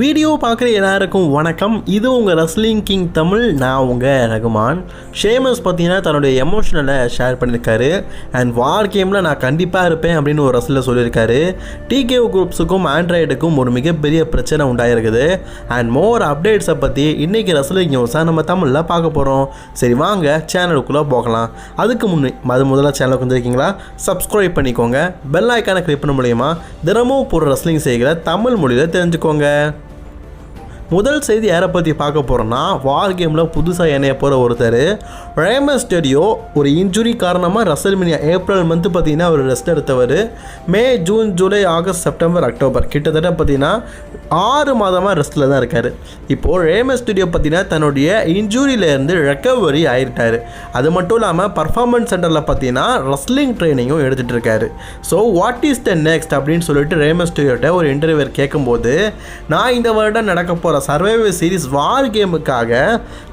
Video பார்க்குற எல்லாருக்கும் வணக்கம். இது உங்கள் ரஸ்லிங் கிங் தமிழ் நான் உங்கள் ரகுமான். ஷேமஸ் பார்த்தீங்கன்னா தன்னுடைய எமோஷனலை ஷேர் பண்ணியிருக்காரு அண்ட் வார் கேமில் நான் கண்டிப்பாக இருப்பேன் அப்படின்னு ஒரு ரஸ்லில் சொல்லியிருக்காரு டிகே குரூப்ஸுக்கும் ஆண்ட்ராய்டுக்கும் ஒரு மிகப்பெரிய பிரச்சனை உண்டாயிருக்குது. அண்ட் மோர் அப்டேட்ஸை பற்றி இன்றைக்கி ரஸ்லிங் நியூஸாக நம்ம தமிழில் பார்க்க போகிறோம் சரி வாங்க சேனலுக்குள்ளே போகலாம். அதுக்கு முன்னே அது முதல்ல சேனலுக்கு வந்திருக்கீங்களா? சப்ஸ்கிரைப் பண்ணிக்கோங்க. பெல் ஐக்கானை கிளிக் பண்ண மூலியமா தினமும் போகிற ரஸ்லிங் செய்கிற தமிழ் மொழியில் தெரிஞ்சுக்கோங்க. முதல் செய்தி யாரை பற்றி பார்க்க போகிறோன்னா வார் கேமில் புதுசாக இணைய போகிற ஒருத்தர். ரேமஸ் ஸ்டடியோ ஒரு இன்ஜுரி காரணமாக ரசல்மினியா ஏப்ரல் மந்த்து பார்த்தீங்கன்னா அவர் ரெஸ்ட் எடுத்தவர். May June July August September October கிட்டத்தட்ட பார்த்தீங்கன்னா ஆறு மாதமாக ரெஸ்ட்டில் தான் இருக்கார். இப்போது ரேமஸ் ஸ்டுடியோ பார்த்தீங்கன்னா தன்னுடைய இன்ஜூரியிலேருந்து ரெக்கவரி ஆகிட்டார் அது மட்டும் இல்லாமல் பர்ஃபார்மன்ஸ் சென்டரில் பார்த்தீங்கன்னா ரெஸ்லிங் ட்ரைனிங்கும் எடுத்துகிட்டு இருக்காரு. So what is the next அப்படின்னு சொல்லிட்டு ரேமஸ் ஸ்டுடியோட்ட ஒரு இன்டர்வியூர் கேட்கும்போது நான் இந்த வருடம் நடக்க போகிற சர்வைவல் சீரிஸ் வார் கேமுக்காக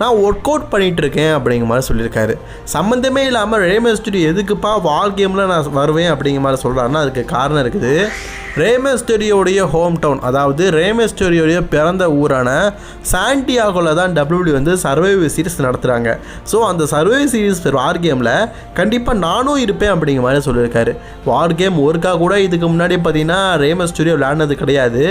நான் ஒர்க் அவுட் பண்ணிகிட்டு இருக்கேன் அப்படிங்கிற மாதிரி சொல்லியிருக்காரு. சம்மந்தமே இல்லாமல் ரேமஸ் ஸ்டுடியோ எதுக்குப்பா வார் கேமில் நான் வருவேன் அப்படிங்கிற மாதிரி சொல்கிறாருன்னா அதுக்கு காரணம் இருக்குது. ரேமஸ் ஸ்டுடியோடைய ஹோம் டவுன் அதாவது ரேமெஸ்டோரியோடைய பிறந்த ஊரான சாண்டியாகோவில் தான் டபிள்யூடி வந்து சர்வைவ் சீரிஸ் நடத்துகிறாங்க ஸோ அந்த சர்வைவ் சீரிஸ் வார் கேமில் கண்டிப்பாக நானும் இருப்பேன் அப்படிங்கிற மாதிரி சொல்லியிருக்காரு. வார் கேம் ஒருக்கா கூட இதுக்கு முன்னாடி பார்த்தீங்கன்னா ரேமெஸ்டோரியோ ஸ்டுடியோ விளையாடினது கிடையாது.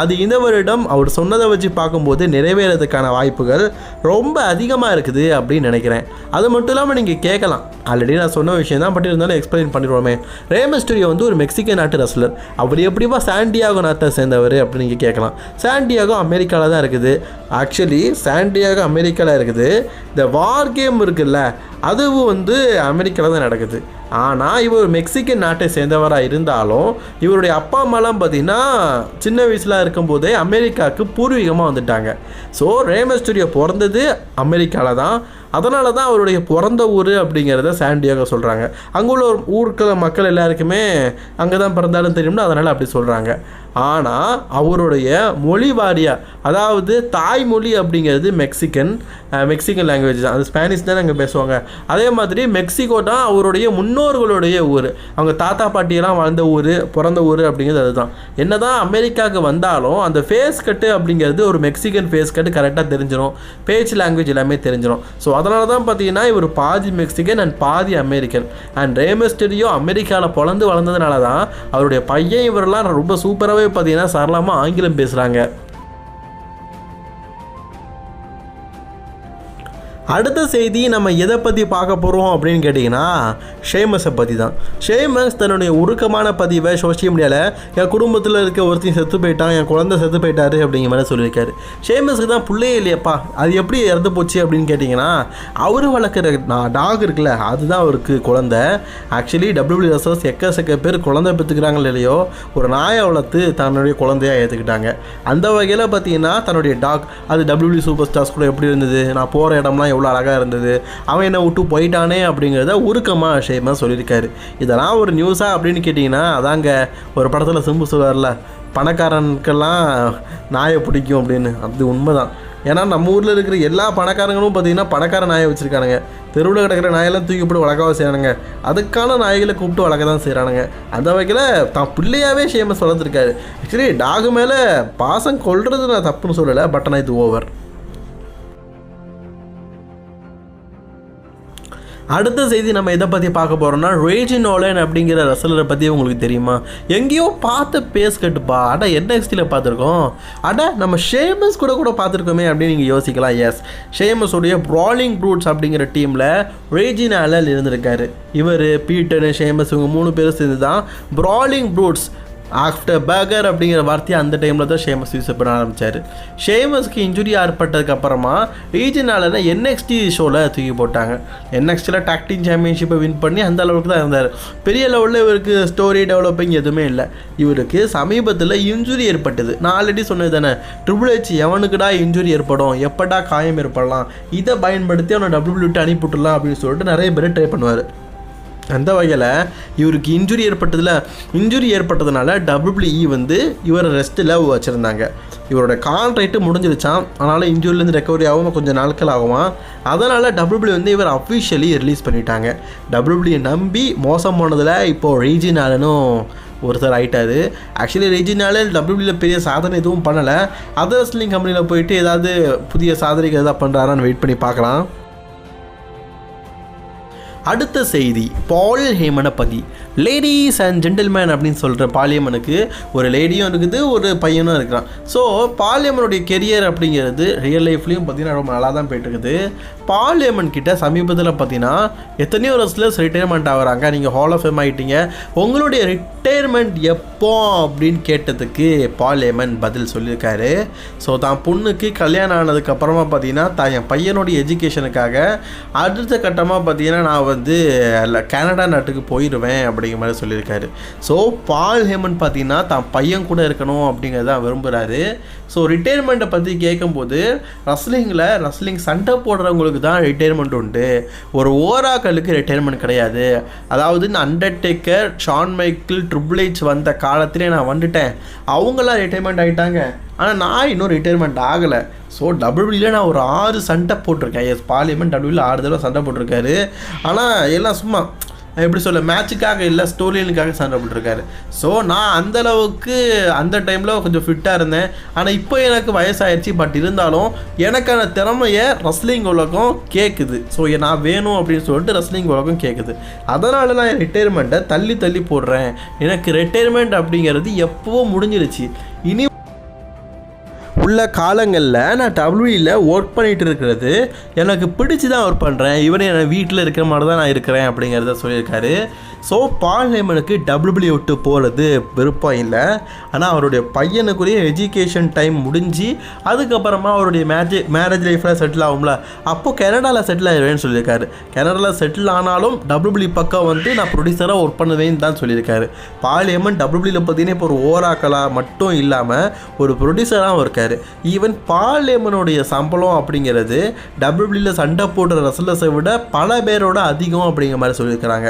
அது இந்த வருடம் அவர் சொன்னதை வச்சு பார்க்கும்போது நிறைவேறதுக்கான வாய்ப்புகள் ரொம்ப அதிகமாக இருக்குது அப்படின்னு நினைக்கிறேன். அது மட்டும் இல்லாமல் நீங்கள் கேட்கலாம். ஆல்ரெடி நான் சொன்ன விஷயம் தான் பட் இருந்தாலும் எக்ஸ்பிளைன் பண்ணிடுவோமே. ரேமஸ் வந்து ஒரு மெக்சிகன் நாட்டு ரஸ்லர் அவர் எப்படிப்பா சாண்டியாகோ நாட்டை சேர்ந்தவர் அப்படின்னு நீங்கள் கேட்கலாம். சாண்டியாகோ அமெரிக்காவில் தான் இருக்குது. ஆக்சுவலி சாண்டியாகோ அமெரிக்காவில் இருக்குது. இந்த வார் கேம் இருக்குல்ல அதுவும் வந்து அமெரிக்காவில் தான் நடக்குது. ஆனால் இவர் மெக்சிகன் நாட்டை சேர்ந்தவராக இருந்தாலும் இவருடைய அப்பா அம்மாலாம் பார்த்தீங்கன்னா சின்ன வயசில் இருக்கும்போதே அமெரிக்காவுக்கு பூர்வீகமாக வந்துட்டாங்க. ஸோ ரேமஸ்டூரியோ பிறந்தது அமெரிக்காவில் தான். அதனால தான் அவருடைய பிறந்த ஊர் அப்படிங்கிறத சாண்டியாக சொல்கிறாங்க அங்கே உள்ள ஊருக்குள்ள மக்கள் எல்லாருக்குமே அங்கே தான் பிறந்தாலும் தெரியும்னு அதனால் அப்படி சொல்கிறாங்க ஆனால் அவருடைய மொழி வாரியாக அதாவது தாய்மொழி அப்படிங்கிறது மெக்சிகன் மெக்சிகன் லாங்குவேஜ் தான். அது ஸ்பானிஷ் தான் அங்கே பேசுவாங்க. அதே மாதிரி மெக்சிகோ தான் அவருடைய முன்னோர்களுடைய ஊர். அவங்க தாத்தா பாட்டியெல்லாம் வாழ்ந்த ஊர் பிறந்த ஊர் அப்படிங்கிறது அதுதான். என்னதான் அமெரிக்காவுக்கு வந்தாலும் அந்த ஃபேஸ் கட்டு அப்படிங்கிறது ஒரு மெக்சிகன் ஃபேஸ் கட்டு கரெக்டாக தெரிஞ்சிடும் பேச்சு லாங்குவேஜ் எல்லாமே தெரிஞ்சிடும் ஸோ அதனால தான் பார்த்தீங்கன்னா இவர் பாதி மெக்சிகன் அண்ட் பாதி அமெரிக்கன் அண்ட் ரேமஸ்டரியோ அமெரிக்காவில் பிறந்து வளர்ந்ததுனால தான் அவருடைய பையன் இவரெல்லாம் ரொம்ப சூப்பராகவே பார்த்தீங்கன்னா சரளமாக ஆங்கிலம் பேசுகிறாங்க அடுத்த செய்தி நம்ம எதை பற்றி பார்க்க போகிறோம் அப்படின்னு கேட்டிங்கன்னா ஷேமஸை பற்றி தான் ஷேமஸ் தன்னுடைய உருக்கமான பதிவை சோஷியல் மீடியாவில் என் குடும்பத்தில் இருக்க ஒருத்தையும் செத்து போயிட்டான் என் குழந்தை செத்து போயிட்டாரு அப்படிங்கிற மாதிரி சொல்லியிருக்காரு. ஷேமஸுக்கு தான் பிள்ளையே இல்லையப்பா அது எப்படி இறந்து போச்சு அப்படின்னு கேட்டிங்கன்னா அவர் வளர்க்குற நான் டாக் இருக்குல்ல அதுதான் அவருக்கு குழந்தை. ஆக்சுவலி டபிள்யூபி ரசர்ஸ் எக்கச்சக்க பேர் குழந்தை பெற்றுக்கிறாங்களோ இல்லையோ ஒரு நாயை வளர்த்து தன்னுடைய குழந்தையாக ஏற்றுக்கிட்டாங்க அந்த வகையில் பார்த்தீங்கன்னா தன்னுடைய டாக் அது டபிள்யூபி சூப்பர் ஸ்டார்ஸ் கூட எப்படி இருந்தது? நான் போகிற இடம்லாம் எவ்வளோ அழகாக இருந்தது அவன் என்னை விட்டு போயிட்டானே அப்படிங்கிறத உருக்கமாக விஷயமாக சொல்லியிருக்காரு. இதெல்லாம் ஒரு நியூஸாக அப்படின்னு கேட்டிங்கன்னா அதாங்க ஒரு படத்தில் சிம்பு சொல்லுவார்ல பணக்காரனுக்கெல்லாம் நாயை பிடிக்கும் அப்படின்னு. அது உண்மைதான். ஏன்னா நம்ம ஊரில் இருக்கிற எல்லா பணக்காரங்களும் பார்த்தீங்கன்னா பணக்கார நாயை வச்சுருக்கானுங்க. தெருவில் கிடக்கிற நாயெல்லாம் தூக்கி போட்டு வளர்க்கவா செய்கிறானுங்க அதுக்கான நாய்களை கூப்பிட்டு வளர்க்க தான் செய்கிறானுங்க அந்த வகையில் தான் பிள்ளையாவே ஷேமஸ் வளர்த்துருக்காரு ஆக்சுவலி டாகு மேலே பாசம் கொள்வது நான் தப்புன்னு சொல்லலை பட் ஆனால் இது ஓவர் அடுத்த செய்தி நம்ம எதை பற்றி பார்க்க போகிறோம்னா ரேஜி நோலன் அப்படிங்கிற ரசலரை பற்றி உங்களுக்கு தெரியுமா? எங்கேயோ பார்த்த பேஸ் கட்டுப்பா. அட என்எக்ஸ்டியில் பார்த்துருக்கோம்? அட நம்ம ஷேமஸ் கூட கூட பார்த்துருக்கோமே அப்படின்னு நீங்கள் யோசிக்கலாம். எஸ் ஷேமஸுடைய ப்ராலிங் ப்ரூட்ஸ் அப்படிங்கிற டீமில் ரேஜினால இருந்திருக்காரு. இவர் பீட்டர் ஷேமஸ் இவங்க மூணு பேரும் சேர்ந்து தான் ப்ராலிங் ப்ரூட்ஸ் ஆஃப்டர் பர்கர் அப்படிங்கிற வார்த்தையை அந்த டைமில் தான் ஷேமஸ் யூஸ் பண்ண ஆரம்பித்தார் ஷேமஸ்க்கு இன்ஜுரி ஏற்பட்டதுக்கு அப்புறமா ரீஜனால என்எக்ஸ்டி ஷோவில் தூக்கி போட்டாங்க. என்எக்ஸ்டியில் டாக்டிங் சாம்பியன்ஷிப்பை வின் பண்ணி அந்த அளவுக்கு தான் இருந்தார். பெரிய லெவலில் இவருக்கு ஸ்டோரி டெவலப்பிங் எதுவுமே இல்லை. இவருக்கு சமீபத்தில் இன்ஜுரி ஏற்பட்டது. நான் ஆல்ரெடி சொன்னது தானே ட்ரிபிள் ஹெச் எவனுக்குடா இன்ஜுரி ஏற்படும்? எப்படா காயம் ஏற்படலாம்? இதை பயன்படுத்தி அவனை டபுள்யூ விட்டு அனுப்பிவிட்டுலாம் அப்படின்னு சொல்லிட்டு நிறைய பேர் ட்ரை பண்ணுவார். அந்த வகையில் இவருக்கு இன்ஜுரி ஏற்பட்டதில் இன்ஜுரி ஏற்பட்டதுனால டபிள்யூபிள்இ வந்து இவரை ரெஸ்ட்டில் வச்சுருந்தாங்க. இவரோட கான்ட்ராக்ட் முடிஞ்சிருச்சான் அதனால் இன்ஜுரிலேருந்து ரெக்கவரி ஆகும் கொஞ்சம் நாட்கள் ஆகுமா? அதனால் டபிள்யூபிள்யூ வந்து இவர் அஃபிஷியலி ரிலீஸ் பண்ணிட்டாங்க. டபிள்யூபிள்யூ நம்பி மோசம் போனதில் இப்போது ரீஜினாலனும் ஒருத்தர் ஆகிட்டாரு ஆக்சுவலி ரெஜினாலே டபிள்யூபியில் பெரிய சாதனை எதுவும் பண்ணலை. அதர் ரெஸ்லிங் கம்பெனியில் போயிட்டு ஏதாவது புதிய சாதனைகள் எதாவது பண்ணுறாரான்னு வெயிட் பண்ணி பார்க்கலாம். அடுத்த செய்தி பால் ஹேமனை பற்றி லேடிஸ் அண்ட் ஜென்டில்மேன் அப்படின்னு சொல்கிற பாலியம்மனுக்கு ஒரு லேடியும் இருக்குது ஒரு பையனும் இருக்கிறான். ஸோ பாலியம்மனுடைய கெரியர் அப்படிங்கிறது ரியல் லைஃப்லேயும் பார்த்தீங்கன்னா ரொம்ப நல்லா தான் போயிட்டுருக்குது. பாலியம்மன் கிட்ட சமீபத்தில் பார்த்தீங்கன்னா எத்தனையோ ரெஸ்லர்ஸ் ரிட்டையர்மெண்ட் ஆகுறாங்க. நீங்கள் ஹால் ஆஃப் ஃபேம் ஆகிட்டீங்க உங்களுடைய ரிட்டையர்மெண்ட் எப்போ அப்படின்னு கேட்டதுக்கு பாலியம்மன் பதில் சொல்லியிருக்காரு. ஸோ தான் பொண்ணுக்கு கல்யாணம் ஆனதுக்கப்புறமா பார்த்தீங்கன்னா தான் என் பையனுடைய எஜுகேஷனுக்காக அடுத்த கட்டமாக பார்த்தீங்கன்னா நான் வந்து கனடா நாட்டுக்கு போயிடுவேன் அப்படிங்கிற மாதிரி சொல்லியிருக்காரு. ஸோ பால் ஹேமன் பார்த்தீங்கன்னா தான் பையன் கூட இருக்கணும் அப்படிங்கிறத விரும்புகிறாரு ஸோ ரிட்டையர்மெண்ட்டை பற்றி கேட்கும்போது ரஸ்லிங்கில் ரஸ்லிங் சண்டை போடுறவங்களுக்கு தான் ரிட்டையர்மெண்ட் உண்டு. ஒரு ஓராக்களுக்கு ரிட்டையர்மெண்ட் கிடையாது. அதாவது அண்டர்டேக்கர் ஷான் மைக்கிள் ட்ரிபிள்ஹெச் வந்த காலத்திலே நான் வந்துட்டேன். அவங்களாம் ரிட்டையர்மெண்ட் ஆகிட்டாங்க ஆனால் நான் இன்னும் ரிட்டையர்மெண்ட் ஆகலை. ஸோ டபிள்யூல நான் ஒரு ஆறு சண்டை போட்டிருக்கேன். எஸ் பார்லிமெண்ட் டபிள்யூல ஆறு தடவை சண்டை போட்டிருக்காரு. ஆனால் எல்லாம் சும்மா எப்படி சொல்ல மேட்சுக்காக இல்லை ஸ்டோரியனுக்காக சண்டை போட்டிருக்காரு ஸோ நான் அந்த அளவுக்கு அந்த டைமில் கொஞ்சம் ஃபிட்டாக இருந்தேன். ஆனால் இப்போ எனக்கு வயசாயிருச்சு. பட் இருந்தாலும் எனக்கான திறமையை ரஸ்லிங் உலகம் கேட்குது ஸோ நான் வேணும் அப்படின்னு சொல்லிட்டு ரஸ்லிங் உலகம் கேட்குது அதனால நான் என் ரிட்டையர்மெண்ட்டை தள்ளி தள்ளி போடுறேன். எனக்கு ரிட்டையர்மெண்ட் அப்படிங்கிறது எப்போவோ முடிஞ்சிருச்சு. இனி உள்ள காலங்களில் நான் டபிள்யூயில் ஒர்க் பண்ணிகிட்டு இருக்கிறது. எனக்கு பிடிச்சி தான் ஒர்க் பண்ணுறேன் இவனே என் வீட்டில் இருக்கிற மாதிரி தான் நான் இருக்கிறேன் அப்படிங்கிறத சொல்லியிருக்காரு. ஸோ பால் நேமனுக்கு டபிள்யூபிள்யூ விட்டு போகிறது விருப்பம் இல்லை. ஆனால் அவருடைய பையனுக்குரிய எஜுகேஷன் டைம் முடிஞ்சு அதுக்கப்புறமா அவருடைய மேரேஜ் மேரேஜ் லைஃப்பில் செட்டில் ஆகும்ல. அப்போ கனடாவில் செட்டில் ஆயிடுவேன்னு சொல்லியிருக்காரு. கனடாவில் செட்டில் ஆனாலும் டபிள்யூபிள்யூ பக்கம் வந்து நான் ப்ரொடியூசராக ஒர்க் பண்ணுவேன்னு தான் சொல்லியிருக்காரு. பால் நேமன் டபிள்யூபிள்யூவில் பார்த்தீங்கன்னா இப்போ ஒரு ஓராக்கலாக மட்டும் இல்லாமல் ஒரு ப்ரொடியூசராகவும் இருக்கார். ஈவன் பால் நேமனுடைய சம்பளம் அப்படிங்கிறது டபிள்யூபிள்யூவில் சண்டை போடுற ரசலஸை விட பல பேரோட அதிகம் அப்படிங்கிற மாதிரி சொல்லியிருக்கிறாங்க.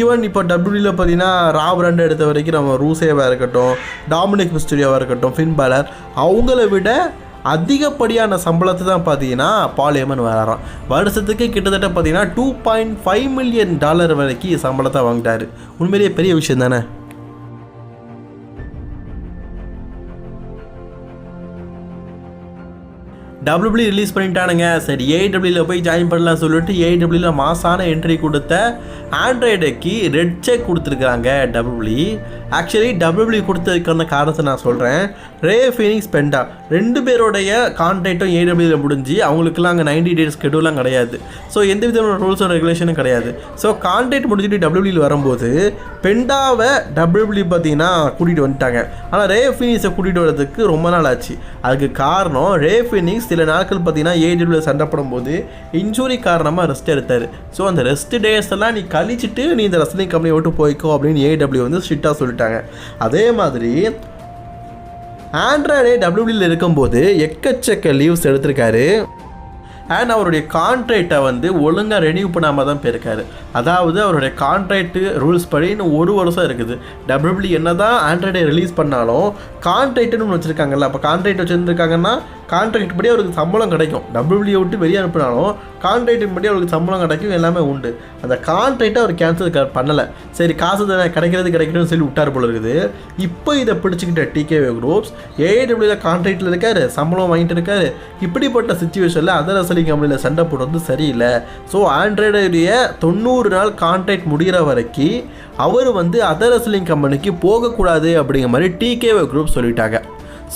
ஈவன் இப்போ டபிள்யூவில் பார்த்தீங்கன்னா ராவ் ரெண்டு எடுத்த வரைக்கும் நம்ம ரூசேவாக இருக்கட்டும் டாமினிக் மிஸ்டூரியாவாக இருக்கட்டும் ஃபின் பாலர் அவங்கள விட அதிகப்படியான சம்பளத்தை தான் பார்த்தீங்கன்னா பாலியமன் ஹேமன் வராராம் வருஷத்துக்கு கிட்டத்தட்ட பார்த்தீங்கன்னா two point five million dollar வரைக்கும் சம்பளத்தை வாங்கிட்டாரு. உண்மையிலேயே பெரிய விஷயம் தானே? டபிள்யூபிள்யூ ரிலீஸ் பண்ணிட்டானுங்க. சரி ஏடபிள்யூவில் போய் ஜாயின் பண்ணலாம் சொல்லிட்டு ஏடபிள்யூவில் மாசான என்ட்ரி கொடுத்த ஆண்ட்ராய்டுக்கு ரெட் செக் கொடுத்துருக்குறாங்க டபிள்யூபிள்யூ ஆக்சுவலி டபிள்யூபிள்யூ கொடுத்ததுக்கான காரணத்தை நான் சொல்கிறேன் ரே ஃபீனிக்ஸ் பெண்டா ரெண்டு பேருடைய கான்ட்ராக்டும் ஏடபிள்யூவில் முடிஞ்சு அவங்களுக்குலாம் அங்கே நைன்டி டேஸ் ஷெடியூலாம் கிடையாது. ஸோ எந்த விதமான ரூல்ஸ் அண்ட் ரெகுலேஷனும் கிடையாது. ஸோ கான்ட்ராக்ட் முடிஞ்சுட்டு டபிள்யூபிள்யூ வரும்போது பெண்டாவை டபிள்யூபிள்யூ பார்த்தீங்கன்னா கூட்டிகிட்டு வந்துட்டாங்க. ஆனால் ரே ஃபீனிக்ஸை கூட்டிகிட்டு வரதுக்கு ரொம்ப நாள் ஆச்சு. அதுக்கு காரணம் ரே ஃபினிக்ஸ் சில நாட்கள் பார்த்தீங்கன்னா ஏடபிள்யூ சண்டை போடும்போது இன்ஜூரி காரணமாக ரெஸ்ட் எடுத்தார். ஸோ அந்த ரெஸ்ட் டேஸ் எல்லாம் நீ கழிச்சிட்டு நீ இந்த ரெஸ்லிங் கம்பெனி விட்டு போய்க்கோ அப்படின்னு ஏடபிள்யூ வந்து ஸ்ட்ரிக்டாக சொல்லிட்டாங்க. அதே மாதிரி ஆண்ட்ராய்டே டபிள்யூடியில் இருக்கும்போது எக்கச்சக்க லீவ்ஸ் எடுத்திருக்காரு. அண்ட் அவருடைய கான்ட்ராக்டை வந்து ஒழுங்காக ரெனியூ பண்ணாமல் தான் போயிருக்காரு. அதாவது அவருடைய கான்ட்ராக்ட் ரூல்ஸ் படி இன்னும் ஒரு வருஷம் இருக்குது. டபிள்யூபிள்யூ என்ன தான் ஆண்ட்ராய்டை ரிலீஸ் பண்ணாலும் கான்ட்ராக்ட்னு ஒன்று வச்சுருக்காங்கல்ல அப்போ கான்ட்ராக்ட் வச்சுருந்துருக்காங்கன்னா கான்ட்ராக்ட் படி அவருக்கு சம்பளம் கிடைக்கும். டபிள்யூபிள்யூ விட்டு வெளியே அனுப்பினாலும் கான்ட்ராக்டின் படி அவருக்கு சம்பளம் கிடைக்கும் எல்லாமே உண்டு. அந்த கான்ட்ராக்டை அவர் கேன்சல் பண்ணலை. சரி காசு தானே கிடைக்கிறது கிடைக்கணும்னு சொல்லி விட்டார் போல இருக்குது. இப்போ இதை பிடிச்சிக்கிட்ட டிகேவே குரூப்ஸ் ஏடபிள்யூவில் கான்ட்ராக்டில் இருக்காரு சம்பளம் வாங்கிட்டு இருக்காரு. இப்படிப்பட்ட சுச்சுவேஷனில் அதர் அசலி கம்பெனியில் சண்டை போடுறது சரியில்லை. ஸோ ஆண்ட்ராய்டுடைய தொண்ணூறு நாள் கான்ட்ராக்ட் முடிகிற வரைக்கும் அவர் வந்து அதர் ரெஸ்லிங் கம்பெனிக்கு போகக்கூடாது அப்படிங்கிற மாதிரி டிகேவே குரூப் சொல்லிட்டாங்க.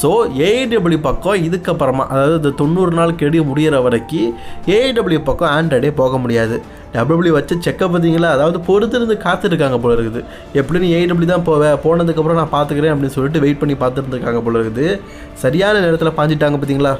ஸோ ஏஐடபிள்யூ பக்கம் இதுக்கப்புறமா அதாவது இந்த தொண்ணூறு நாள் கெடி முடிகிற வரைக்கும் ஏஐடபிள்யூ பக்கம் ஆண்ட்ராய்டே போக முடியாது. டபிள்யூ வச்சு செக்கப் பார்த்தீங்களா? அதாவது பொறுத்திருந்து காத்திருக்காங்க போல இருக்குது. எப்படின்னு ஏஐடபிள்யூ தான் போவேன் போனதுக்கப்புறம் நான் பார்த்துக்கிறேன் அப்படின்னு சொல்லிட்டு வெயிட் பண்ணி பார்த்துருந்துருக்காங்க போல இருக்குது. சரியான நேரத்தில் பாஞ்சிட்டாங்க பார்த்தீங்களா?